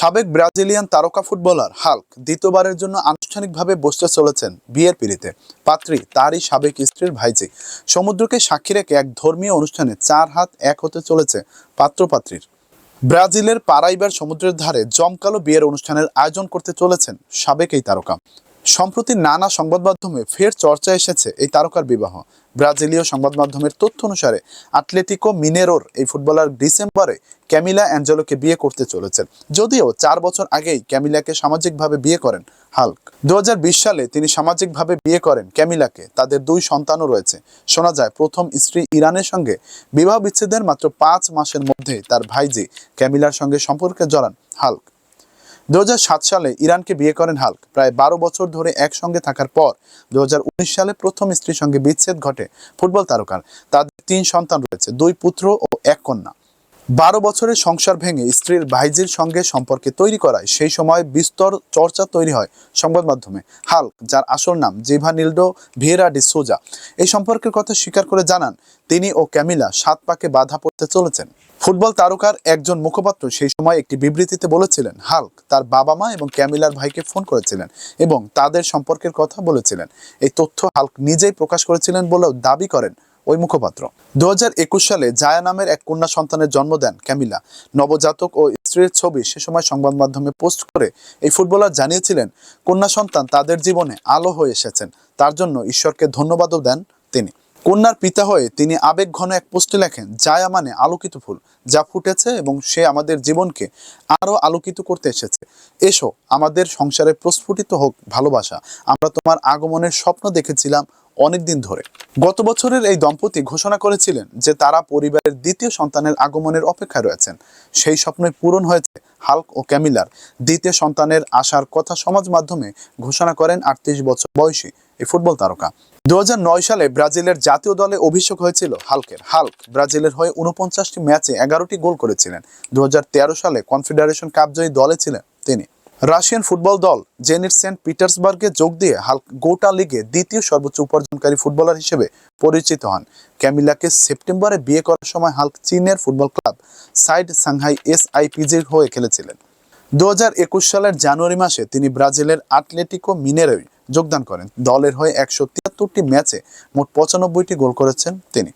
সাবেক ব্রাজিলিয়ান তারকা footballer Hulk দ্বিতীয়বারের জন্য আনুষ্ঠানিকভাবে বসতে চলেছেন বিয়ের পিড়িতে। পাত্রী তারই সাবেক স্ত্রীর ভাইজি সমুদ্রকে সাক্ষী রেখে এক ধর্মীয় অনুষ্ঠানে চার হাত এক হতে চলেছে পাত্রপাত্রীর। ব্রাজিলের পারাইবার সমুদ্রের ধারে জমকালো বিয়ের অনুষ্ঠানের আয়োজন করতে চলেছেন সাবেক এই তারকা। সম্প্রতি নানা সংবাদ মাধ্যমে ফের চর্চা এসেছে এই তারকার বিবাহ। ব্রাজিলীয় সংবাদ মাধ্যমের তথ্য অনুসারে, আটলেটিকো মিনেরোর এই ফুটবলার ডিসেম্বরে ক্যামিলা অ্যাঞ্জেলোকে বিয়ে করতে চলেছেন। যদিও চার বছর আগেই ক্যামিলাকে সামাজিকভাবে বিয়ে করেন হাল্ক। দু হাজার বিশ সালে তিনি সামাজিকভাবে বিয়ে করেন ক্যামিলাকে। তাদের দুই সন্তানও রয়েছে। শোনা যায়, প্রথম স্ত্রী ইরানের সঙ্গে বিবাহ বিচ্ছেদের মাত্র পাঁচ মাসের মধ্যে তার ভাইজি ক্যামিলার সঙ্গে সম্পর্কে জড়ান হাল্ক। দু হাজার সাত সালে ইরানকে বিয়ে করেন হাল্ক। প্রায় বারো বছর ধরে একসঙ্গে থাকার পর দু হাজার উনিশ সালে প্রথম স্ত্রীর সঙ্গে বিচ্ছেদ ঘটে ফুটবল তারকার। তাদের তিন সন্তান রয়েছে, দুই পুত্র ও এক কন্যা। বারো বছরের সংসার ভেঙে স্ত্রীর ভাইজির সঙ্গে সম্পর্কে তৈরি করায় সেই সময় বিস্তর চর্চা তৈরি হয় সংবাদ মাধ্যমে। হাল্ক যার আসল নাম জিভানিল্ডো ভিয়েরা ডি সোজা। এই সম্পর্কের কথা স্বীকার করে জানান, তিনি ও ক্যামিলা সাত পাকে বাধা পড়তে চলেছেন। ফুটবল তারকার একজন মুখপাত্র সেই সময় একটি বিবৃতিতে বলেছিলেন হাল্ক তার বাবা মা এবং ক্যামিলার ভাইকে ফোন করেছিলেন এবং তাদের সম্পর্কের কথা বলেছিলেন। এই তথ্য হাল্ক নিজেই প্রকাশ করেছিলেন বলেও দাবি করেন ওই মুখপাত্র। দু হাজার একুশ সালে জায়া নামের এক কন্যা সন্তানের জন্ম দেন ক্যামিলা। নবজাতক ও স্ত্রীর ছবি সে সময় সংবাদ মাধ্যমে পোস্ট করে এই ফুটবলার জানিয়েছিলেন, কন্যা সন্তান তাদের জীবনে আলো হয়ে এসেছেন। তার জন্য ঈশ্বরকে ধন্যবাদও দেন তিনি। কন্যার পিতা হয়ে তিনি আবেগ ঘন এক পোস্টে লেখেন, জায়া মানে আলোকিত ফুল, যা ফুটেছে এবং সে আমাদের জীবনকে আরও আলোকিত করতে এসেছে। এসো, আমাদের সংসারে প্রস্ফুটিত হোক ভালোবাসা। আমরা তোমার আগমনের স্বপ্ন দেখেছিলাম অনেকদিন ধরে। গত বছরের এই দম্পতি ঘোষণা করেছিলেন যে তারা পরিবারের দ্বিতীয় সন্তানের আগমনের অপেক্ষায় রয়েছেন। সেই স্বপ্নই পূরণ হয়েছে হাল্ক ও ক্যামিলার। দ্বিতীয় সন্তানের আসার কথা সমাজ মাধ্যমে ঘোষণা করেন আটত্রিশ বছর বয়সী এই ফুটবল তারকা। দুই হাজার নয় সালে ব্রাজিলের জাতীয় দলে অভিষেক হয়েছিল হাল্কের। হাল্ক ব্রাজিলের হয়ে উনপঞ্চাশটি ম্যাচে এগারোটি গোল করেছিলেন। দু হাজার তেরো সালে কনফেডারেশন কাপ জয়ী দলে ছিলেন তিনি। রাশিয়ান ফুটবল দল জেনিট সেন্ট পিটার্সবার্গে যোগ দিয়ে গোটা লিগে দ্বিতীয় সর্বোচ্চ উপার্জনকারী ফুটবলার হিসেবে পরিচিত হন। ক্যামিলাকে সেপ্টেম্বরে বিয়ে করার সময় হাল্ক চীনের football club side Shanghai S আইপিজির হয়ে খেলেছিলেন। দু হাজার একুশ সালের জানুয়ারি মাসে তিনি ব্রাজিলের আটলেটিকো মিনেরোয় যোগদান করেন। দলের হয়ে একশো তিয়াত্তরটি ম্যাচে মোট পঁচানব্বইটি গোল করেছেন তিনি।